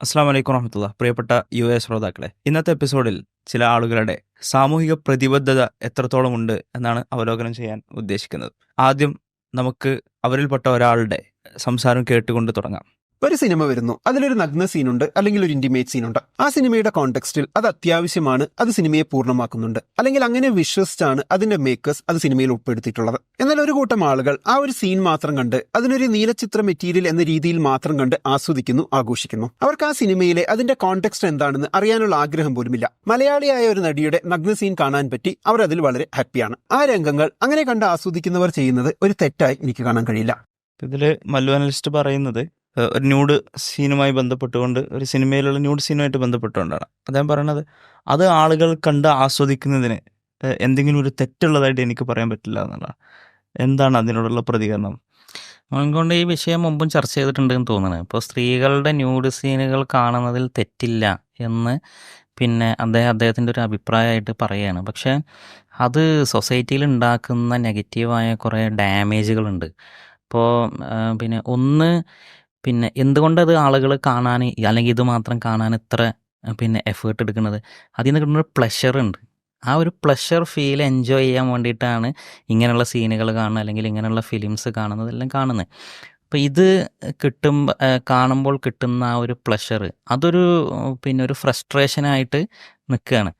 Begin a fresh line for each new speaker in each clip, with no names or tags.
അസ്സാം വലൈക്കും വറഹമത്തുള്ള പ്രിയപ്പെട്ട യു എ ശ്രോതാക്കളെ ഇന്നത്തെ എപ്പിസോഡിൽ ചില ആളുകളുടെ സാമൂഹിക പ്രതിബദ്ധത എത്രത്തോളം ഉണ്ട് എന്നാണ് അവലോകനം ചെയ്യാൻ ഉദ്ദേശിക്കുന്നത്. ആദ്യം നമുക്ക് അവരിൽപ്പെട്ട ഒരാളുടെ സംസാരം കേട്ടുകൊണ്ട് തുടങ്ങാം.
ഒരു സിനിമ വരുന്നു. അതിലൊരു നഗ്ന സീനുണ്ട് അല്ലെങ്കിൽ ഒരു ഇന്റിമേറ്റ് സീനുണ്ട്. ആ സിനിമയുടെ കോണ്ടെക്സ്റ്റിൽ അത് അത്യാവശ്യമാണ് അത് സിനിമയെ പൂർണമാക്കുന്നുണ്ട്. അല്ലെങ്കിൽ അങ്ങനെ വിശ്വസിച്ചാണ് അതിന്റെ മേക്കേഴ്സ് അത് സിനിമയിൽ ഉൾപ്പെടുത്തിയിട്ടുള്ളത്. എന്നാൽ ഒരു കൂട്ടം ആളുകൾ ആ ഒരു സീൻ മാത്രം കണ്ട് അതിനൊരു നീലചിത്ര മെറ്റീരിയൽ എന്ന രീതിയിൽ മാത്രം കണ്ട് ആസ്വദിക്കുന്നു ആഘോഷിക്കുന്നു. അവർക്ക് ആ സിനിമയിലെ അതിന്റെ കോണ്ടെക്സ്റ്റ് എന്താണെന്ന് അറിയാനുള്ള ആഗ്രഹം പോലുമില്ല. മലയാളിയായ ഒരു നടിയുടെ നഗ്ന സീൻ കാണാൻ പറ്റി അവർ അതിൽ വളരെ ഹാപ്പിയാണ് ആ രംഗങ്ങൾ അങ്ങനെ കണ്ട് ആസ്വദിക്കുന്നവർ ചെയ്യുന്നത് ഒരു തെറ്റായി എനിക്ക് കാണാൻ കഴിയില്ല.
ഇതിൽ മല്ലു അനലിസ്റ്റ് പറയുന്നത് ഒരു ന്യൂഡ് സീനുമായി ബന്ധപ്പെട്ടുകൊണ്ട് ഒരു സിനിമയിലുള്ള ന്യൂഡ് സീനുമായിട്ട് ബന്ധപ്പെട്ടുകൊണ്ടാണ്. അദ്ദേഹം പറയണത് അത് ആളുകൾ കണ്ട് ആസ്വദിക്കുന്നതിന് എന്തെങ്കിലും ഒരു തെറ്റുള്ളതായിട്ട് എനിക്ക് പറയാൻ പറ്റില്ല എന്നുള്ളതാണ്. എന്താണ് അതിനോടുള്ള പ്രതികരണം?
അതുകൊണ്ട് ഈ വിഷയം മുമ്പും ചർച്ച ചെയ്തിട്ടുണ്ടെന്ന് തോന്നുന്നത് ഇപ്പോൾ സ്ത്രീകളുടെ ന്യൂഡ് സീനുകൾ കാണുന്നതിൽ തെറ്റില്ല എന്ന് പിന്നെ അദ്ദേഹം അദ്ദേഹത്തിന്റെ ഒരു അഭിപ്രായമായിട്ട് പറയുകയാണ്. പക്ഷേ അത് സൊസൈറ്റിയിൽ ഉണ്ടാക്കുന്ന നെഗറ്റീവായ കുറേ ഡാമേജുകളുണ്ട്. ഇപ്പോൾ പിന്നെ ഒന്ന് പിന്നെ എന്തുകൊണ്ടത് ആളുകൾ കാണാൻ അല്ലെങ്കിൽ ഇത് മാത്രം കാണാൻ ഇത്ര പിന്നെ എഫേർട്ട് എടുക്കുന്നത്? അതിൽ നിന്ന് കിട്ടുന്നൊരു പ്ലഷർ ഉണ്ട്. ആ ഒരു പ്ലഷർ ഫീൽ എൻജോയ് ചെയ്യാൻ വേണ്ടിയിട്ടാണ് ഇങ്ങനെയുള്ള സീനുകൾ കാണുന്നത് അല്ലെങ്കിൽ ഇങ്ങനെയുള്ള ഫിലിംസ് കാണുന്നതെല്ലാം കാണുന്നത്. അപ്പോൾ ഇത് കിട്ടും കാണുമ്പോൾ കിട്ടുന്ന ആ ഒരു പ്ലഷർ അതൊരു പിന്നെ ഒരു ഫ്രസ്ട്രേഷനായിട്ട് നിൽക്കുകയാണ്.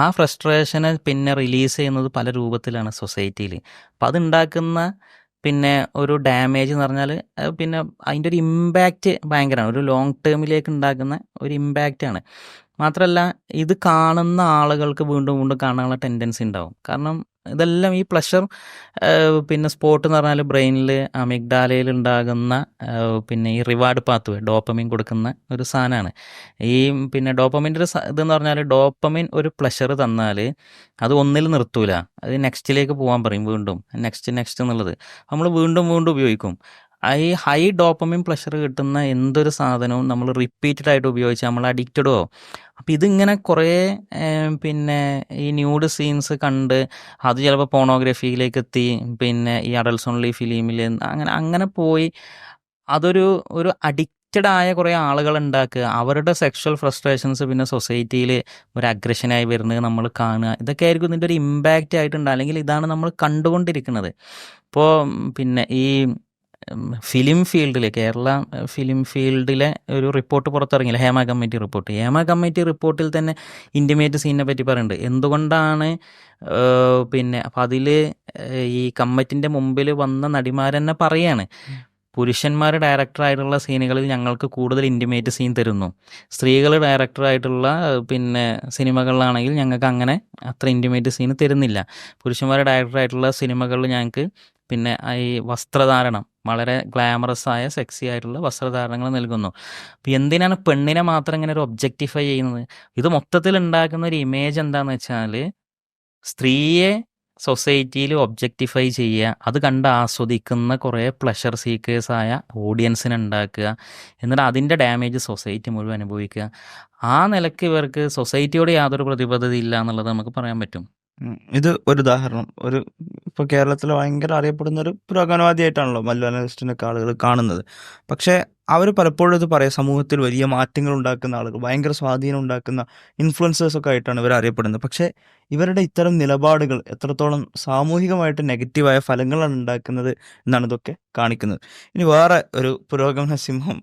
ആ ഫ്രസ്ട്രേഷനെ പിന്നെ റിലീസ് ചെയ്യുന്നത് പല രൂപത്തിലാണ് സൊസൈറ്റിയിൽ അപ്പോൾ അതുണ്ടാക്കുന്ന പിന്നെ ഒരു ഡാമേജ് എന്ന് പറഞ്ഞാൽ പിന്നെ അതിന്റെ ഒരു ഇമ്പാക്റ്റ് ഭയങ്കരമാണ്. ഒരു ലോങ് ടേമിലേക്ക് ഉണ്ടാക്കുന്ന ഒരു ഇമ്പാക്റ്റാണ് മാത്രമല്ല ഇത് കാണുന്ന ആളുകൾക്ക് വീണ്ടും വീണ്ടും കാണാനുള്ള ടെൻഡൻസി ഉണ്ടാവും. കാരണം ഇതെല്ലാം ഈ പ്ലഷർ പിന്നെ സ്പോട്ട് എന്ന് പറഞ്ഞാൽ ബ്രെയിനിൽ അമിഗ്ഡാലയിൽ ഉണ്ടാകുന്ന പിന്നെ ഈ റിവാർഡ് പാത്ത് വേ ഡോപ്പമിൻ കൊടുക്കുന്ന ഒരു സാധനമാണ് ഈ പിന്നെ ഡോപ്പമിന്റെ ഒരു ഇതെന്ന് പറഞ്ഞാൽ ഡോപ്പമിൻ ഒരു പ്ലഷർ തന്നാൽ അത് ഒന്നിൽ നിർത്തൂല. അത് നെക്സ്റ്റിലേക്ക് പോകാൻ പറയും വീണ്ടും. നെക്സ്റ്റ് നെക്സ്റ്റ് എന്നുള്ളത്. നമ്മൾ വീണ്ടും വീണ്ടും ഉപയോഗിക്കും. ഈ ഹൈ ഡോപ്പമിൻ പ്ലഷർ കിട്ടുന്ന എന്തൊരു സാധനവും നമ്മൾ റിപ്പീറ്റഡ് ആയിട്ട് ഉപയോഗിച്ച് നമ്മൾ അഡിക്റ്റഡോ അപ്പം ഇതിങ്ങനെ കുറേ പിന്നെ ഈ ന്യൂഡ് സീൻസ് കണ്ട് അത് ചിലപ്പോൾ പോണോഗ്രഫിയിലേക്ക് എത്തി പിന്നെ ഈ അഡൽസ് ഓൺലി ഫിലിമിൽ അങ്ങനെ അങ്ങനെ പോയി അതൊരു ഒരു അഡിക്റ്റഡ് ആയ കുറേ ആളുകൾ ഉണ്ടാക്കുക. അവരുടെ സെക്ഷൽ ഫ്രസ്ട്രേഷൻസ് പിന്നെ സൊസൈറ്റിയിൽ ഒരു അഗ്രഷനായി വരുന്നത് നമ്മൾ കാണുക. ഇതൊക്കെ ആയിരിക്കും ഇതിന്റെ ഒരു ഇമ്പാക്റ്റ് ആയിട്ടുണ്ട് അല്ലെങ്കിൽ ഇതാണ് നമ്മൾ കണ്ടുകൊണ്ടിരിക്കുന്നത്. ഇപ്പോൾ പിന്നെ ഈ ഫിലിം ഫീൽഡിലെ കേരള ഫിലിം ഫീൽഡിലെ ഒരു report പുറത്തിറങ്ങിയില്ല. Hema committee report Hema committee റിപ്പോർട്ടിൽ തന്നെ ഇന്റിമേറ്റ് സീനിനെ പറ്റി പറയുന്നുണ്ട് എന്തുകൊണ്ടാണ് പിന്നെ അപ്പം അതിൽ ഈ കമ്മിറ്റിന്റെ മുമ്പിൽ വന്ന നടിമാരെന്നെ പറയാണ്. പുരുഷന്മാർ ഡയറക്ടറായിട്ടുള്ള സീനുകളിൽ ഞങ്ങൾക്ക് കൂടുതൽ ഇന്റിമേറ്റ് സീൻ തരുന്നു. സ്ത്രീകൾ ഡയറക്ടറായിട്ടുള്ള പിന്നെ സിനിമകളിലാണെങ്കിൽ ഞങ്ങൾക്ക് അങ്ങനെ അത്ര ഇന്റിമേറ്റ് സീന് തരുന്നില്ല. പുരുഷന്മാർ ഡയറക്ടറായിട്ടുള്ള സിനിമകളിൽ ഞങ്ങൾക്ക് പിന്നെ ഈ വസ്ത്രധാരണം വളരെ ഗ്ലാമറസ് ആയ സെക്സി ആയിട്ടുള്ള വസ്ത്രധാരണങ്ങൾ നൽകുന്നു. അപ്പോൾ എന്തിനാണ് പെണ്ണിനെ മാത്രം ഇങ്ങനെ ഒരു ഒബ്ജക്റ്റിഫൈ ചെയ്യുന്നത്? ഇത് മൊത്തത്തിൽ ഉണ്ടാക്കുന്ന ഒരു ഇമേജ് എന്താണെന്ന് വെച്ചാൽ സ്ത്രീയെ സൊസൈറ്റിയിൽ ഒബ്ജക്റ്റിഫൈ ചെയ്യുക അത് കണ്ട് ആസ്വദിക്കുന്ന കുറേ പ്ലഷർ സീക്കേഴ്സായ ഓഡിയൻസിനെ ഉണ്ടാക്കുക എന്നിട്ട് അതിന്റെ ഡാമേജ് സൊസൈറ്റി മുഴുവൻ അനുഭവിക്കുക. ആ നിലയ്ക്ക് ഇവർക്ക് സൊസൈറ്റിയോട് യാതൊരു പ്രതിബദ്ധത ഇല്ല എന്നുള്ളത് നമുക്ക് പറയാൻ പറ്റും.
ഇത് ഒരു ഉദാഹരണം. ഒരു ഇപ്പൊ കേരളത്തിൽ ഭയങ്കര അറിയപ്പെടുന്ന ഒരു പുരോഗമനവാദിയായിട്ടാണല്ലോ മല്ലു അനലിസ്റ്റിനൊക്കെ ആളുകൾ കാണുന്നത്. പക്ഷേ അവർ പലപ്പോഴും ഇത് പറയാം സമൂഹത്തിൽ വലിയ മാറ്റങ്ങൾ ഉണ്ടാക്കുന്ന ആളുകൾ ഭയങ്കര സ്വാധീനം ഉണ്ടാക്കുന്ന ഇൻഫ്ലുവൻസേഴ്സൊക്കെ ആയിട്ടാണ് ഇവർ അറിയപ്പെടുന്നത്. പക്ഷേ ഇവരുടെ ഇത്തരം നിലപാടുകൾ എത്രത്തോളം സാമൂഹികമായിട്ട് നെഗറ്റീവായ ഫലങ്ങളാണ് ഉണ്ടാക്കുന്നത് എന്നാണ് ഇതൊക്കെ കാണിക്കുന്നത്. ഇനി വേറെ ഒരു പുരോഗമന സിംഹം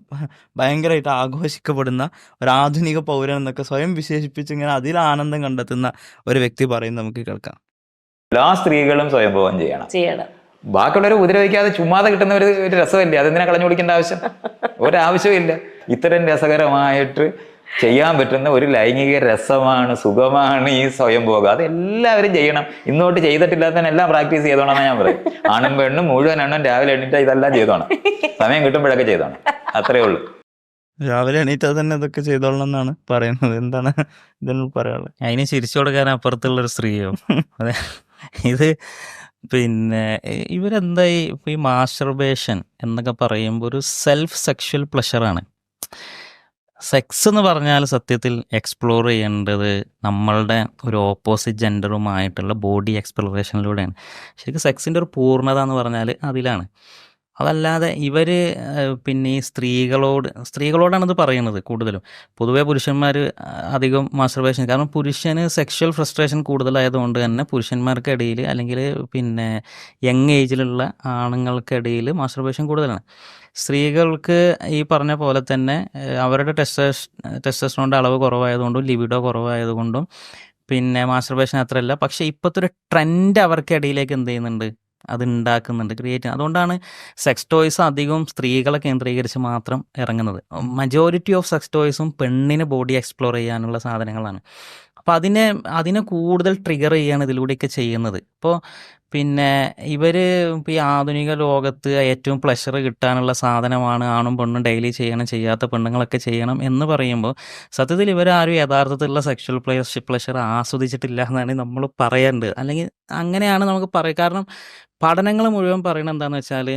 ഭയങ്കരമായിട്ട് ആഘോഷിക്കപ്പെടുന്ന ഒരു ആധുനിക പൗരൻ എന്നൊക്കെ സ്വയം വിശേഷിപ്പിച്ച് ഇങ്ങനെ അതിൽ ആനന്ദം കണ്ടെത്തുന്ന ഒരു വ്യക്തി പറയുന്നത് നമുക്ക് കേൾക്കാം.
എല്ലാ സ്ത്രീകളും സ്വയംഭവം ചെയ്യണം.
ചെയ്യണം.
ബാക്കിയുള്ളവരെ ഉപദ്രവിക്കാതെ ചുമ്മാതെ കിട്ടുന്ന ഒരു ഒരു രസമല്ലേ? അതെന്തിനാ കളഞ്ഞു കൊടുക്കേണ്ട ആവശ്യം? ഒരാവശ്യമില്ല ഇത്തരം രസകരമായിട്ട് ചെയ്യാൻ പറ്റുന്ന ഒരു ലൈംഗിക രസമാണ് സുഖമാണ് ഈ സ്വയംഭോഗം അത് എല്ലാവരും ചെയ്യണം. ഇന്നോട്ട് ചെയ്തിട്ടില്ലാത്തതിനെല്ലാം പ്രാക്ടീസ് ചെയ്തോണം ഞാൻ പറയും. ആണും പെണ്ണും മുഴുവൻ എണ്ണം രാവിലെ എണ്ണീറ്റ് ഇതെല്ലാം ചെയ്തോണം. സമയം കിട്ടുമ്പോഴൊക്കെ ചെയ്തോണം. അത്രേ ഉള്ളൂ.
രാവിലെ എണീറ്റാൽ തന്നെ ഇതൊക്കെ ചെയ്തോളണം എന്നാണ് പറയുന്നത്. എന്താണ് ഇതിന് പറയാനുള്ളത്?
അതിന് ചിരിച്ചു കൊടുക്കാൻ അപ്പുറത്തുള്ളൊരു സ്ത്രീയോ? അതെ. ഇത് പിന്നെ ഇവരെന്തായി? ഇവരെന്താ ഈ ഈ മാസ്റ്റർബേഷൻ എന്നൊക്കെ പറയുമ്പോൾ ഒരു സെൽഫ് സെക്ഷൽ പ്ലഷറാണ് സെക്സ് എന്ന് പറഞ്ഞാൽ സത്യത്തിൽ എക്സ്പ്ലോർ ചെയ്യേണ്ടത് നമ്മളുടെ ഒരു ഓപ്പോസിറ്റ് ജെൻഡറുമായിട്ടുള്ള ബോഡി എക്സ്പ്ലോറേഷനിലൂടെയാണ് ശരിക്കും സെക്സിന്റെ ഒരു പൂർണത എന്ന് പറഞ്ഞാൽ അതിലാണ്. അതല്ലാതെ ഇവർ പിന്നെ ഈ സ്ത്രീകളോട് സ്ത്രീകളോടാണ് പറയുന്നത് കൂടുതലും. പൊതുവേ പുരുഷന്മാർ അധികം മാസ്റ്റർബേഷൻ കാരണം പുരുഷന് സെക്ഷൽ ഫ്രസ്ട്രേഷൻ കൂടുതലായതുകൊണ്ട് തന്നെ പുരുഷന്മാർക്കിടയിൽ അല്ലെങ്കിൽ പിന്നെ യങ് ഏജിലുള്ള ആണുങ്ങൾക്കിടയിൽ മാസ്റ്റർബേഷൻ കൂടുതലാണ്. സ്ത്രീകൾക്ക് ഈ പറഞ്ഞ പോലെ തന്നെ അവരുടെ ടെസ്റ്റസ് ടെസ്റ്റസ്ട്രോണിന്റെ അളവ് കുറവായതുകൊണ്ടും ലിബിഡോ കുറവായതുകൊണ്ടും പിന്നെ മാസ്റ്റർബേഷൻ അത്രയല്ല. പക്ഷേ ഇപ്പോഴത്തെ ഒരു ട്രെൻഡ് അവർക്കിടയിലേക്ക് എന്ത് ചെയ്യുന്നുണ്ട്? അത് ഉണ്ടാക്കുന്നുണ്ട് ക്രിയേറ്റ് അതുകൊണ്ടാണ് സെക്സ് ടോയ്സ് അധികവും സ്ത്രീകളെ കേന്ദ്രീകരിച്ച് മാത്രം ഇറങ്ങുന്നത്. മജോറിറ്റി ഓഫ് സെക്സ് ടോയ്സും പെണ്ണിന് ബോഡി എക്സ്പ്ലോർ ചെയ്യാനുള്ള സാധനങ്ങളാണ്. അപ്പോൾ അതിനെ അതിനെ കൂടുതൽ ട്രിഗർ ചെയ്യാണ് ഇതിലൂടെയൊക്കെ ചെയ്യുന്നത്. ഇപ്പോൾ പിന്നെ ഇവർ ഇപ്പോൾ ഈ ആധുനിക ലോകത്ത് ഏറ്റവും പ്ലഷർ കിട്ടാനുള്ള സാധനമാണ് ആണും പെണ്ണും ഡെയിലി ചെയ്യണം ചെയ്യാത്ത പെണ്ണുങ്ങളൊക്കെ ചെയ്യണം എന്ന് പറയുമ്പോൾ സത്യത്തിൽ ഇവരാരും യഥാർത്ഥത്തിലുള്ള സെക്ഷൽ പ്ലഷർ പ്ലഷർ ആസ്വദിച്ചിട്ടില്ല എന്നാണ് നമ്മൾ പറയേണ്ടത്. അല്ലെങ്കിൽ അങ്ങനെയാണ് നമുക്ക് പറയുക കാരണം പഠനങ്ങൾ മുഴുവൻ പറയുന്നത് എന്താണെന്ന് വെച്ചാൽ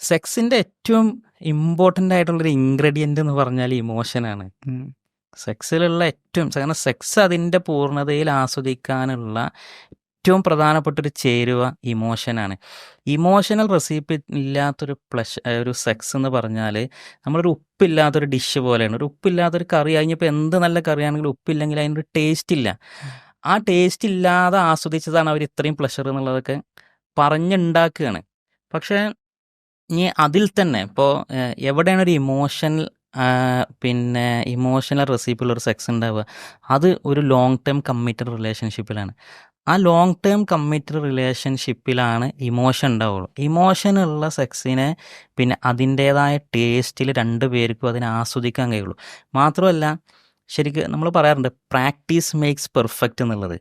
സെക്സിന്റെ ഏറ്റവും ഇമ്പോർട്ടന്റ് ആയിട്ടുള്ളൊരു ഇൻഗ്രീഡിയന്റ് എന്ന് പറഞ്ഞാൽ ഇമോഷനാണ് സെക്സിലുള്ള ഏറ്റവും കാരണം സെക്സ് അതിന്റെ പൂർണതയിൽ ആസ്വദിക്കാനുള്ള ഏറ്റവും പ്രധാനപ്പെട്ട ഒരു ചേരുവ ഇമോഷനാണ്. ഇമോഷണൽ റെസിപ്പി ഇല്ലാത്തൊരു പ്ലഷ് ഒരു സെക്സ് എന്ന് പറഞ്ഞാൽ നമ്മളൊരു ഉപ്പില്ലാത്തൊരു ഡിഷ് പോലെയാണ്. ഒരു ഉപ്പില്ലാത്തൊരു കറി കഴിഞ്ഞപ്പോൾ എന്ത് നല്ല കറിയാണെങ്കിലും ഉപ്പില്ലെങ്കിൽ അതിനൊരു ടേസ്റ്റ് ഇല്ല ആ ടേസ്റ്റ് ഇല്ലാതെ ആസ്വദിച്ചതാണ് അവർ ഇത്രയും പ്ലഷർ എന്നുള്ളതൊക്കെ പറഞ്ഞുണ്ടാക്കുകയാണ് പക്ഷേ ഇനി അതിൽ തന്നെ ഇപ്പോൾ എവിടെയാണ് ഒരു ഇമോഷണൽ പിന്നെ ഇമോഷണൽ റെസിപ്പിയുള്ള ഒരു സെക്സ് ഉണ്ടാവുക അത് ഒരു ലോങ് ടേം കമ്മിറ്റഡ് റിലേഷൻഷിപ്പിലാണ് ആ ലോങ് ടേം കമ്മിറ്റഡ് റിലേഷൻഷിപ്പിലാണ് ഇമോഷൻ ഉണ്ടാവുള്ളൂ. ഇമോഷൻ ഉള്ള സെക്സിനെ പിന്നെ അതിന്റേതായ ടേസ്റ്റിൽ രണ്ട് പേർക്കും അതിനെ ആസ്വദിക്കാൻ കഴിയുള്ളൂ. മാത്രമല്ല ശരിക്കും നമ്മൾ പറയാറുണ്ട് പ്രാക്ടീസ് മേക്സ് പെർഫെക്റ്റ് എന്നുള്ളത്.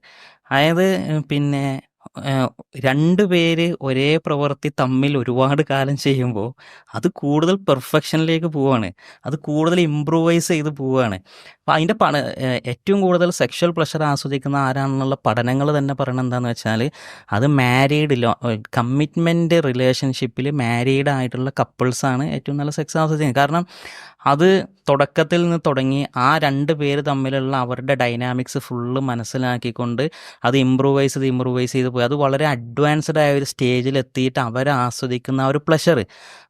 അതായത് പിന്നെ രണ്ട് പേര് ഒരേ പ്രവൃത്തി തമ്മിൽ ഒരുപാട് കാലം ചെയ്യുമ്പോൾ അത് കൂടുതൽ പെർഫെക്ഷനിലേക്ക് പോവാണ്. അത് കൂടുതൽ ഇമ്പ്രൂവൈസ് ചെയ്ത് പോവുകയാണ് അപ്പം അതിന്റെ പണ ഏറ്റവും കൂടുതൽ സെക്ഷൽ പ്ലഷർ ആസ്വദിക്കുന്ന ആരാണെന്നുള്ള പഠനങ്ങൾ തന്നെ പറയണത് എന്താണെന്ന് വെച്ചാൽ അത് മാരീഡ് കമ്മിറ്റ്മെന്റ് റിലേഷൻഷിപ്പിൽ മാരീഡ് ആയിട്ടുള്ള കപ്പിൾസാണ് ഏറ്റവും നല്ല സെക്സ് ആസ്വദിക്കുന്നത്. കാരണം അത് തുടക്കത്തിൽ നിന്ന് തുടങ്ങി ആ രണ്ട് പേര് തമ്മിലുള്ള അവരുടെ ഡൈനാമിക്സ് ഫുള്ള് മനസ്സിലാക്കിക്കൊണ്ട് അത് ഇമ്പ്രൂവൈസ് ചെയ്ത് ഇമ്പ്രൂവൈസ് ചെയ്ത് പോയി. അത് വളരെ അഡ്വാൻസ്ഡ് ആയ ഒരു സ്റ്റേജിൽ എത്തിയിട്ട് അവർ ആസ്വദിക്കുന്ന ആ ഒരു പ്ലഷർ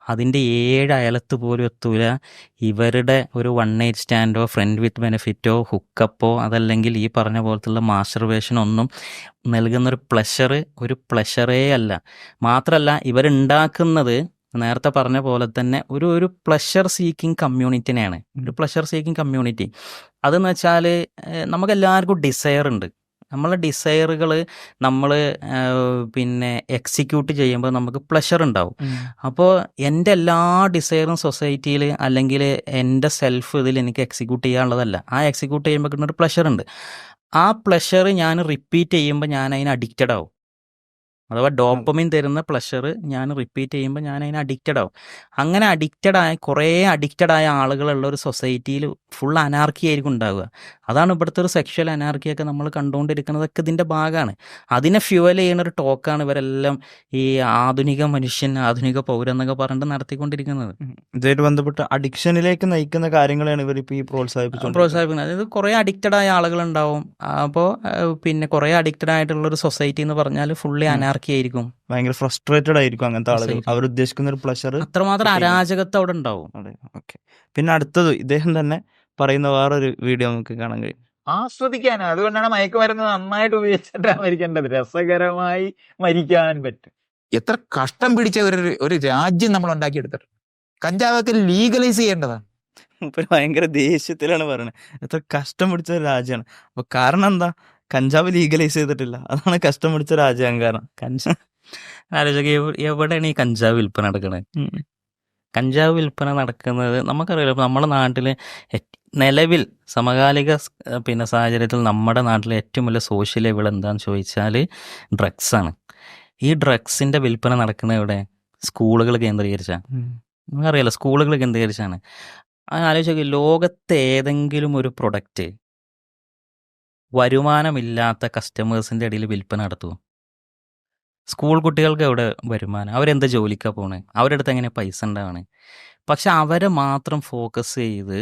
അതിന്റെ ഏഴ് അയലത്ത് പോലും എത്തൂല. ഇവരുടെ ഒരു വൺ നൈറ്റ് സ്റ്റാൻഡോ ഫ്രണ്ട് വിത്ത് ബെനിഫിറ്റോ ഹുക്കപ്പോ അതല്ലെങ്കിൽ ഈ പറഞ്ഞ പോലത്തുള്ള മാസ്റ്റർവേഷൻ ഒന്നും നൽകുന്നൊരു പ്ലഷർ ഒരു പ്ലഷറേ അല്ല. മാത്രമല്ല ഇവരുണ്ടാക്കുന്നത് നേരത്തെ പറഞ്ഞ പോലെ തന്നെ ഒരു ഒരു പ്ലഷർ സീക്കിംഗ് കമ്മ്യൂണിറ്റിനെയാണ് ഒരു പ്ലഷർ സീക്കിംഗ് കമ്മ്യൂണിറ്റി അതെന്ന് വെച്ചാൽ നമുക്ക് എല്ലാവർക്കും ഡിസയർ ഉണ്ട്. നമ്മളെ ഡിസയറുകൾ നമ്മൾ പിന്നെ എക്സിക്യൂട്ട് ചെയ്യുമ്പോൾ നമുക്ക് പ്ലഷർ ഉണ്ടാവും. അപ്പോൾ എന്റെ എല്ലാ ഡിസയറും സൊസൈറ്റിയിൽ അല്ലെങ്കിൽ എന്റെ സെൽഫ് ഇതിൽ എനിക്ക് എക്സിക്യൂട്ട് ചെയ്യാനുള്ളതല്ല. ആ എക്സിക്യൂട്ട് ചെയ്യുമ്പോൾ കിട്ടുന്ന ഒരു പ്ലഷർ ഉണ്ട്. ആ പ്ലഷർ ഞാൻ റിപ്പീറ്റ് ചെയ്യുമ്പോൾ ഞാൻ അതിന് അഡിക്റ്റഡ് ആവും. അഥവാ ഡോപ്പമിൻ തരുന്ന പ്ലഷർ ഞാൻ റിപ്പീറ്റ് ചെയ്യുമ്പോൾ ഞാൻ അതിന് അഡിക്റ്റഡ് ആവും. അങ്ങനെ അഡിക്റ്റഡ് ആയ കുറേ അഡിക്റ്റഡ് ആയ ആളുകളുള്ള ഒരു സൊസൈറ്റിയിൽ ഫുൾ അനാർക്കി ആയിരിക്കും ഉണ്ടാവുക. അതാണ് ഇവിടുത്തെ ഒരു സെക്ഷൽ അനാർക്കിയൊക്കെ നമ്മൾ കണ്ടുകൊണ്ടിരിക്കുന്നതൊക്കെ ഇതിന്റെ ഭാഗമാണ്. അതിനെ ഫ്യൂവൽ ചെയ്യുന്ന ഒരു ടോക്കാണ് ഇവരെല്ലാം ഈ ആധുനിക മനുഷ്യൻ ആധുനിക പൗരൻ എന്നൊക്കെ പറഞ്ഞിട്ട് നടത്തിക്കൊണ്ടിരിക്കുന്നത്.
ഇതായിട്ട് ബന്ധപ്പെട്ട് അഡിക്ഷനിലേക്ക് നയിക്കുന്ന കാര്യങ്ങളാണ് ഇവർ ഇപ്പോൾ ഈ പ്രോത്സാഹിപ്പിച്ചുകൊണ്ട്
പ്രോത്സാഹിപ്പിക്കുന്നത്. അതായത് കുറേ അഡിക്റ്റഡ് ആയ ആളുകളുണ്ടാവും. അപ്പോൾ പിന്നെ കുറേ അഡിക്റ്റഡ് ആയിട്ടുള്ള ഒരു സൊസൈറ്റി എന്ന് പറഞ്ഞാൽ ഫുള്ളി
ഉം.
അനാർക്കി ആയിരിക്കും.
ഭയങ്കര ഫ്രസ്ട്രേറ്റഡ് ആയിരിക്കും അങ്ങനത്തെ ആളുകൾ. അവർ ഉദ്ദേശിക്കുന്ന ഒരു പ്ലഷർ
അത്രമാത്രം. അരാജകത്വം അവിടെ ഉണ്ടാവും.
അതെ ഓക്കെ പിന്നെ അടുത്തത് ഇദ്ദേഹം തന്നെ പറയുന്ന വേറൊരു വീഡിയോ നമുക്ക് കാണാൻ കഴിയും.
ആസ്വദിക്കാൻ അതുകൊണ്ടാണ് മയക്കുമരുന്ന് നന്നായിട്ട് ഉപയോഗിച്ചിട്ടാണ് മരിക്കേണ്ടത്. രസകരമായി മരിക്കാൻ പറ്റും. എത്ര കഷ്ടം പിടിച്ച ഒരു ഒരു രാജ്യം നമ്മൾ ഉണ്ടാക്കിയെടുത്തിട്ട് കഞ്ചാവൊക്കെ ലീഗലൈസ് ചെയ്യേണ്ടതാണ്.
മൂപ്പര് ഭയങ്കര ദേഷ്യത്തിലാണ് പറയുന്നത് എത്ര കഷ്ടം പിടിച്ച ഒരു രാജ്യമാണ്. അപ്പൊ കാരണം എന്താ? കഞ്ചാവ് ലീഗലൈസ് ചെയ്തിട്ടില്ല. അതാണ് കഷ്ടം പിടിച്ച രാജ്യം കാരണം
കഞ്ചാവ് ആലോചിക്കുക എവിടെയാണ് ഈ കഞ്ചാവ് വിൽപ്പന നടക്കുന്നത് കഞ്ചാവ് വിൽപ്പന നടക്കുന്നത് നമുക്കറിയാലോ ഇപ്പൊ നമ്മുടെ നാട്ടിൽ നിലവിൽ സമകാലിക പിന്നെ സാഹചര്യത്തിൽ നമ്മുടെ നാട്ടിലെ ഏറ്റവും വലിയ സോഷ്യൽ ലെവൽ എന്താണെന്ന് ചോദിച്ചാൽ ഡ്രഗ്സാണ് ഈ ഡ്രഗ്സിന്റെ വിൽപ്പന നടക്കുന്നത് ഇവിടെ സ്കൂളുകൾ കേന്ദ്രീകരിച്ചാണ് നമുക്കറിയാലോ സ്കൂളുകൾ കേന്ദ്രീകരിച്ചാണ്. ആലോചിക്കുക ലോകത്തെ ഏതെങ്കിലും ഒരു പ്രൊഡക്റ്റ് വരുമാനമില്ലാത്ത കസ്റ്റമേഴ്സിന്റെ ഇടയിൽ വിൽപ്പന നടത്തുമോ സ്കൂൾ കുട്ടികൾക്ക് എവിടെ വരുമാനം? അവരെന്താ ജോലിക്കാണ് പോണേ? അവരുടെ അടുത്ത് എങ്ങനെ പൈസ ഉണ്ടാവണേ? പക്ഷെ അവരെ മാത്രം ഫോക്കസ് ചെയ്ത്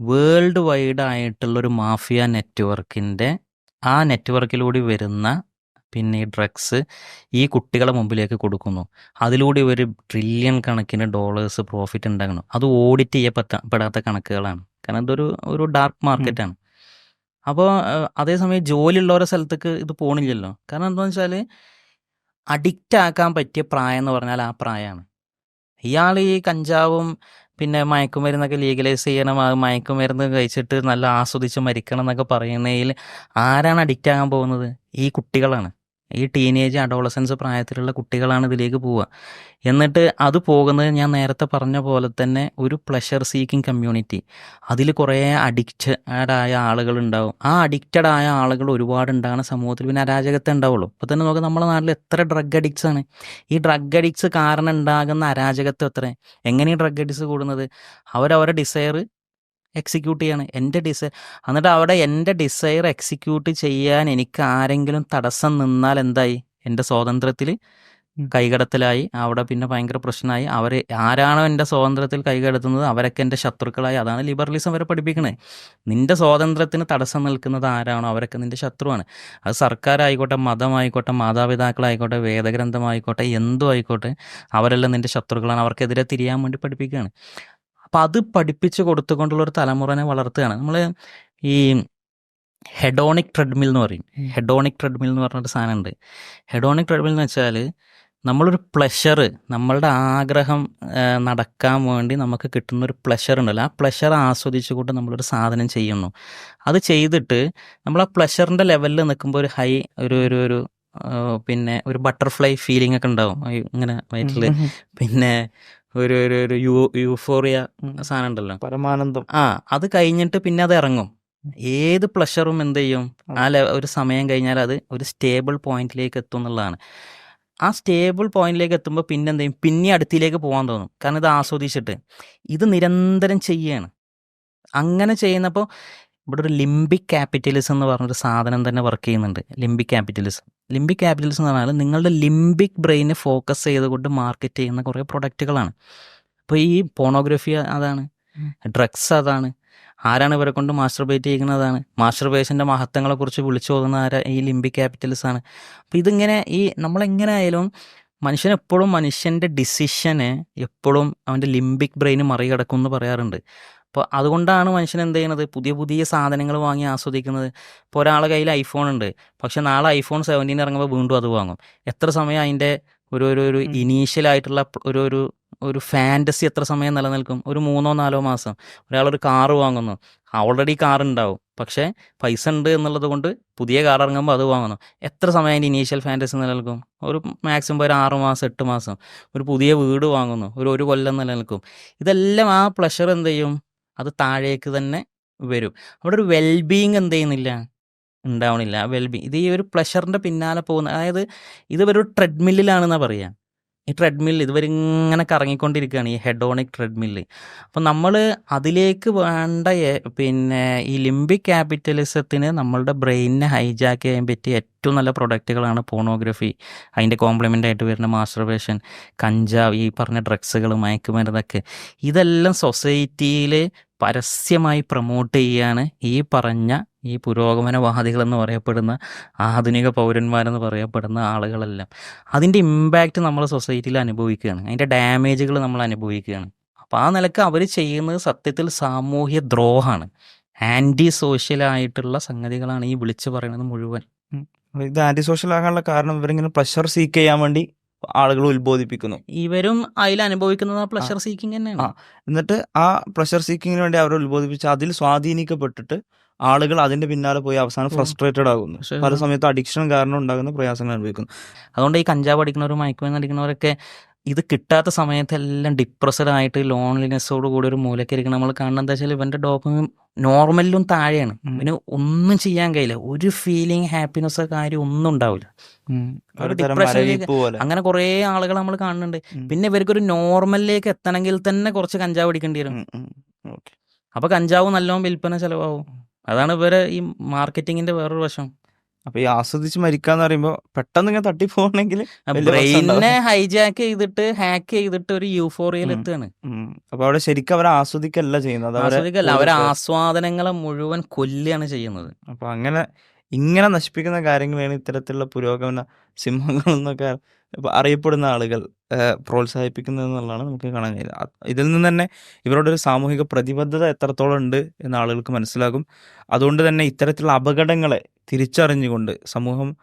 വേൾഡ് വൈഡ് ആയിട്ടുള്ളൊരു മാഫിയ നെറ്റ്വർക്കിന്റെ ആ നെറ്റ്വർക്കിലൂടെ വരുന്ന പിന്നെ ഈ ഡ്രഗ്സ് ഈ കുട്ടികളെ മുമ്പിലേക്ക് കൊടുക്കുന്നു. അതിലൂടെ ഒരു ട്രില്യൺ കണക്കിന് ഡോളേഴ്സ് പ്രോഫിറ്റ് ഉണ്ടാകണം. അത് ഓഡിറ്റ് ചെയ്യപ്പെട്ട പെടാത്ത കണക്കുകളാണ്. കാരണം ഇതൊരു ഒരു ഡാർക്ക് മാർക്കറ്റാണ് അപ്പോൾ അതേസമയം ജോലിയുള്ളവരെ സ്ഥലത്തേക്ക് ഇത് പോണില്ലല്ലോ. കാരണം എന്താണെന്ന് വെച്ചാൽ അഡിക്റ്റ് ആക്കാൻ പറ്റിയ പ്രായം എന്ന് പറഞ്ഞാൽ ആ പ്രായമാണ്. ഇയാൾ ഈ കഞ്ചാവും പിന്നെ മയക്കുമരുന്നൊക്കെ ലീഗലൈസ് ചെയ്യണം ആ മയക്കുമരുന്ന് കഴിച്ചിട്ട് നല്ല ആസ്വദിച്ച് മരിക്കണം എന്നൊക്കെ പറയുന്നതിൽ ആരാണ് അഡിക്റ്റ് ആകാൻ പോകുന്നത്? ഈ കുട്ടികളാണ്. ഈ ടീനേജ് അഡോളസൻസ് പ്രായത്തിലുള്ള കുട്ടികളാണ് ഇതിലേക്ക് പോവുക. എന്നിട്ട് അത് പോകുന്നത് ഞാൻ നേരത്തെ പറഞ്ഞ പോലെ തന്നെ ഒരു പ്ലഷർ സീക്കിംഗ് കമ്മ്യൂണിറ്റി അതിൽ കുറേ അഡിക്റ്റഡ് ആയ ആളുകൾ ഉണ്ടാവും. ആ അഡിക്റ്റഡ് ആയ ആളുകൾ ഒരുപാട് ഉണ്ടാകുന്ന സമൂഹത്തിൽ പിന്നെ അരാജകത്തെ ഉണ്ടാവുള്ളൂ. അപ്പോൾ തന്നെ നോക്കാം നമ്മുടെ നാട്ടിൽ എത്ര ഡ്രഗ് അഡിക്ട്സ് ആണ്. ഈ ഡ്രഗ് അഡിക്ട്സ് കാരണം ഉണ്ടാകുന്ന അരാജകത്വം എത്ര എങ്ങനെയാണ് ഡ്രഗ് അഡിക്ട്സ് കൂടുന്നത്? അവരവരുടെ ഡിസയർ എക്സിക്യൂട്ട് ചെയ്യാണ്. എന്റെ ഡിസൈർ എന്നിട്ട് അവിടെ എന്റെ ഡിസൈർ എക്സിക്യൂട്ട് ചെയ്യാൻ എനിക്ക് ആരെങ്കിലും തടസ്സം നിന്നാൽ എന്തായി? എന്റെ സ്വാതന്ത്ര്യത്തിൽ കൈകടത്തലായി. അവിടെ പിന്നെ ഭയങ്കര പ്രശ്നമായി. അവർ ആരാണോ എന്റെ സ്വാതന്ത്ര്യത്തിൽ കൈകടത്തുന്നത് അവരൊക്കെ എന്റെ ശത്രുക്കളായി. അതാണ് ലിബറലിസം വരെ പഠിപ്പിക്കണേ. നിന്റെ സ്വാതന്ത്ര്യത്തിന് തടസ്സം നിൽക്കുന്നത് ആരാണോ അവരൊക്കെ നിന്റെ ശത്രുവാണ്. അത് സർക്കാരായിക്കോട്ടെ മതമായിക്കോട്ടെ മാതാപിതാക്കളായിക്കോട്ടെ വേദഗ്രന്ഥമായിക്കോട്ടെ എന്തും ആയിക്കോട്ടെ അവരെല്ലാം നിന്റെ ശത്രുക്കളാണ്. അവർക്കെതിരെ തിരിയാൻ വേണ്ടി പഠിപ്പിക്കുകയാണ്. അപ്പം അത് പഠിപ്പിച്ച് കൊടുത്തുകൊണ്ടുള്ള ഒരു തലമുറനെ വളർത്തുകയാണ്. നമ്മൾ ഈ ഹെഡോണിക് ട്രെഡ്മിൽ എന്ന് പറയും. ഹെഡോണിക് ട്രെഡ്മിൽ എന്ന് പറഞ്ഞൊരു സാധനമുണ്ട്. ഹെഡോണിക് ട്രെഡ്മിൽ എന്ന് വെച്ചാൽ നമ്മളൊരു പ്ലഷർ നമ്മളുടെ ആഗ്രഹം നടക്കാൻ വേണ്ടി നമുക്ക് കിട്ടുന്ന ഒരു പ്ലഷർ ഉണ്ടല്ലോ. ആ പ്ലഷർ ആസ്വദിച്ചുകൊണ്ട് നമ്മളൊരു സാധനം ചെയ്യുന്നു. അത് ചെയ്തിട്ട് നമ്മൾ ആ പ്ലഷറിന്റെ ലെവലിൽ നിൽക്കുമ്പോൾ ഒരു ഹൈ ഒരു ഒരു ഒരു പിന്നെ ഒരു ബട്ടർഫ്ലൈ ഫീലിംഗ് ഒക്കെ ഉണ്ടാവും. ഇങ്ങനെ വയറ്റിൽ പിന്നെ ഒരു ഒരു ഒരു യൂ യൂഫോറിയ സാധനം ഉണ്ടല്ലോ
പരമാനന്ദം.
ആ അത് കഴിഞ്ഞിട്ട് പിന്നെ അത് ഇറങ്ങും. ഏത് പ്ലഷറും എന്ത് ചെയ്യും? ആ. ഒരു സമയം കഴിഞ്ഞാൽ അത് ഒരു സ്റ്റേബിൾ പോയിന്റിലേക്ക് എത്തും എന്നുള്ളതാണ്. ആ സ്റ്റേബിൾ പോയിന്റിലേക്ക് എത്തുമ്പോൾ പിന്നെ എന്ത് ചെയ്യും? പിന്നെ അടുത്തിലേക്ക് പോകാൻ തോന്നും. കാരണം ഇത് ആസ്വദിച്ചിട്ട്. ഇത് നിരന്തരം ചെയ്യാണ്. അങ്ങനെ ചെയ്യുന്നപ്പോൾ ഇവിടെ ഒരു ലിംബിക് ക്യാപിറ്റലിസം എന്ന് പറഞ്ഞൊരു സാധനം തന്നെ വർക്ക് ചെയ്യുന്നുണ്ട്. ലിംബിക് ക്യാപിറ്റലിസം ലിംബിക് ക്യാപിറ്റലിസം എന്ന് പറഞ്ഞാൽ നിങ്ങളുടെ ലിംബിക് ബ്രെയിനെ ഫോക്കസ് ചെയ്തുകൊണ്ട് മാർക്കറ്റ് ചെയ്യുന്ന കുറേ പ്രൊഡക്റ്റുകളാണ് അപ്പോൾ ഈ പോണോഗ്രഫി അതാണ് ഡ്രഗ്സ് അതാണ് ആരാണ് ഇവരെ കൊണ്ട് മാസ്റ്റർബേറ്റ് ചെയ്യുന്നതാണ് മാസ്റ്റർബേഷന്റെ മഹത്വങ്ങളെക്കുറിച്ച് വിളിച്ചു പോകുന്ന ആരാ ഈ ലിംബിക് ക്യാപിറ്റലിസ് ആണ്. അപ്പോൾ ഇതിങ്ങനെ ഈ നമ്മളെങ്ങനെ ആയാലും മനുഷ്യൻ എപ്പോഴും മനുഷ്യന്റെ ഡിസിഷന് എപ്പോഴും അവന്റെ ലിംബിക് ബ്രെയിൻ മറികടക്കും എന്ന് പറയാറുണ്ട്. അപ്പോൾ അതുകൊണ്ടാണ് മനുഷ്യൻ എന്ത് ചെയ്യുന്നത് പുതിയ പുതിയ സാധനങ്ങൾ വാങ്ങി ആസ്വദിക്കുന്നത്. ഇപ്പോൾ ഒരാളെ കയ്യിൽ ഐഫോൺ ഉണ്ട്. പക്ഷെ നാളെ ഐഫോൺ സെവന്റീൻ ഇറങ്ങുമ്പോൾ വീണ്ടും അത് വാങ്ങും. എത്ര സമയം അതിന്റെ ഒരു ഒരു ഒരു. ഇനീഷ്യലായിട്ടുള്ള ഒരു ഒരു ഒരു ഫാന്റസി എത്ര സമയം നിലനിൽക്കും? ഒരു മൂന്നോ നാലോ മാസം. ഒരാളൊരു കാറ് വാങ്ങുന്നു. ഓൾറെഡി കാർ ഉണ്ടാവും പക്ഷേ പൈസ ഉണ്ട് എന്നുള്ളത് കൊണ്ട് പുതിയ കാർ ഇറങ്ങുമ്പോൾ അത് വാങ്ങുന്നു. എത്ര സമയം അതിന്റെ ഇനീഷ്യൽ ഫാന്റസി നിലനിൽക്കും? ഒരു മാക്സിമം ഒരു ആറ് മാസം എട്ട് മാസം. ഒരു പുതിയ വീട് വാങ്ങുന്നു. ഒരു ഒരു കൊല്ലം നിലനിൽക്കും. ഇതെല്ലാം ആ പ്ലഷർ എന്ത് ചെയ്യും? അത് താഴേക്ക് തന്നെ വരും. അവിടെ ഒരു വെൽബീങ് എന്ത് ചെയ്യുന്നില്ല? ഉണ്ടാവണില്ല. ആ വെൽബീങ് ഇത് ഈ ഒരു പ്ലഷറിന്റെ പിന്നാലെ പോകുന്ന അതായത് ഇത് ഒരു ട്രെഡ്മില്ലിലാണെന്നാണ് പറയുക ഈ ട്രെഡ്മിൽ ഇതുവരിങ്ങനെ കറങ്ങിക്കൊണ്ടിരിക്കുകയാണ് ഈ ഹെഡോണിക് ട്രെഡ്മില്ല് അപ്പം നമ്മൾ അതിലേക്ക് വേണ്ട പിന്നെ ഈ ലിംബിക് ക്യാപിറ്റലിസത്തിന് നമ്മളുടെ ബ്രെയിനിനെ ഹൈജാക്ക് ചെയ്യാൻ പറ്റിയ ഏറ്റവും നല്ല പ്രൊഡക്റ്റുകളാണ് പോണോഗ്രഫി. അതിന്റെ കോംപ്ലിമെന്റ് ആയിട്ട് വരുന്ന മാസ്റ്റർബേഷൻ കഞ്ചാവ് ഈ പറഞ്ഞ ഡ്രഗ്സുകൾ മയക്കുമരുന്നൊക്കെ. ഇതെല്ലാം സൊസൈറ്റിയിൽ പരസ്യമായി പ്രൊമോട്ട് ചെയ്യാണ് ഈ പറഞ്ഞ ഈ പുരോഗമനവാദികളെന്ന് പറയപ്പെടുന്ന ആധുനിക പൗരന്മാരെന്ന് പറയപ്പെടുന്ന ആളുകളെല്ലാം. അതിന്റെ ഇമ്പാക്റ്റ് നമ്മൾ സൊസൈറ്റിയിൽ അനുഭവിക്കുകയാണ്. അതിന്റെ ഡാമേജുകൾ നമ്മൾ അനുഭവിക്കുകയാണ്. അപ്പോൾ ആ നിലയ്ക്ക് അവർ ചെയ്യുന്നത് സത്യത്തിൽ സാമൂഹ്യ ദ്രോഹമാണ്. ആന്റി സോഷ്യലായിട്ടുള്ള സംഗതികളാണ് ഈ വിളിച്ചു പറയുന്നത് മുഴുവൻ.
ഇത് ആന്റി സോഷ്യൽ ആകാനുള്ള കാരണം ഇവരിങ്ങനെ പ്ലഷർ സീക്ക് ചെയ്യാൻ വേണ്ടി ആളുകൾ ഉത്ബോധിപ്പിക്കുന്നു.
ഇവരും അതിൽ അനുഭവിക്കുന്നത് ആ പ്ലഷർ സീക്കിംഗ് തന്നെയാണ്.
ആ. എന്നിട്ട് ആ പ്ലഷർ സീക്കിങ്ങിന് വേണ്ടി അവരെ ഉത്ബോധിപ്പിച്ച് അതിൽ സ്വാധീനിക്കപ്പെട്ടിട്ട് ആളുകൾ അതിന്റെ പിന്നാലെ പോയി അവസാനം ഫ്രസ്ട്രേറ്റഡ് ആകുന്നു. പല സമയത്ത് അഡിക്ഷൻ കാരണം ഉണ്ടാകുന്ന പ്രയാസങ്ങൾ അനുഭവിക്കുന്നു.
അതുകൊണ്ട് ഈ കഞ്ചാവ് അടിക്കുന്നവരും മയക്കുമരുന്ന് അടിക്കുന്നവരൊക്കെ ഇത് കിട്ടാത്ത സമയത്തെല്ലാം ഡിപ്രസ്ഡ് ആയിട്ട് ലോൺലിനെസ്സോട് കൂടി ഒരു മൂലക്കരിക്കണം നമ്മൾ കാണുന്നത് എന്താ വെച്ചാൽ ഇവന്റെ ഡോപ്പമിൻ നോർമലിലും താഴെയാണ്. ഇവന് ഒന്നും ചെയ്യാൻ കഴിയില്ല. ഒരു ഫീലിംഗ് ഹാപ്പിനെസ് കാര്യം ഒന്നും ഉണ്ടാവില്ല.
ഒരു
അങ്ങനെ കുറെ ആളുകൾ നമ്മൾ കാണുന്നുണ്ട്.
പിന്നെ
പിന്നെ ഇവർക്കൊരു നോർമലിലേക്ക് എത്തണമെങ്കിൽ തന്നെ കുറച്ച് കഞ്ചാവ് അടിക്കേണ്ടി വരും. അപ്പൊ കഞ്ചാവ് നല്ലോണം വിൽപ്പന ചെലവാകും. അതാണ് ഇവരെ ഈ മാർക്കറ്റിങ്ങിന്റെ വേറൊരു വശം.
അപ്പൊ ഈ ആസ്വദിച്ച് മരിക്കാന്ന് പറയുമ്പോ പെട്ടെന്ന് ഇങ്ങനെ തട്ടി
പോകണമെങ്കിൽ
ബ്രെയിനെ
ഹൈജാക്ക് ചെയ്തിട്ട് ഹാക്ക് ചെയ്തിട്ട് ഒരു
യൂഫോറിയൽ.
എത്തുകയാണ്.
അപ്പൊ അവിടെ ശരിക്കും അവരെ ആസ്വദിക്കല്ല ചെയ്യുന്നത്.
ആസ്വദിക്കല്ല അവരെ ആസ്വാദനങ്ങളെ മുഴുവൻ കൊല്ലുകയാണ് ചെയ്യുന്നത്.
അപ്പൊ അങ്ങനെ ഇങ്ങനെ നശിപ്പിക്കുന്ന കാര്യങ്ങളാണ് ഇത്തരത്തിലുള്ള പുരോഗമന സിംഹങ്ങൾ എന്നൊക്കെ അറിയപ്പെടുന്ന ആളുകൾ പ്രോത്സാഹിപ്പിക്കുന്നത് എന്നുള്ളതാണ് നമുക്ക് കാണാൻ കഴിയുന്നത്. ഇതിൽ നിന്ന് തന്നെ ഇവരുടെ ഒരു സാമൂഹിക പ്രതിബദ്ധത എത്രത്തോളം ഉണ്ട് എന്ന് ആളുകൾക്ക് മനസ്സിലാകും. അതുകൊണ്ട് തന്നെ ഇത്തരത്തിലുള്ള അപകടങ്ങളെ തിരിച്ചറിഞ്ഞുകൊണ്ട് സമൂഹം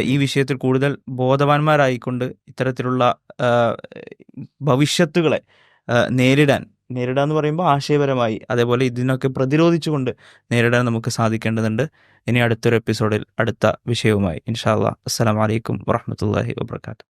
ഈ വിഷയത്തിൽ കൂടുതൽ ബോധവാന്മാരായിക്കൊണ്ട് ഇത്തരത്തിലുള്ള ഭവിഷ്യത്തുകളെ നേരിടാൻ നേരിടുക എന്ന് പറയുമ്പോൾ ആശയപരമായി അതേപോലെ ഇതിനൊക്കെ പ്രതിരോധിച്ചുകൊണ്ട് നേരിടാൻ നമുക്ക് സാധിക്കേണ്ടതുണ്ട്. ഇനി അടുത്തൊരു എപ്പിസോഡിൽ അടുത്ത വിഷയവുമായി. ഇൻഷാ അല്ലാ വലൈക്കും അലൈക്കും വറഹ്മത്തുള്ളാഹി വബർക്കാത്തു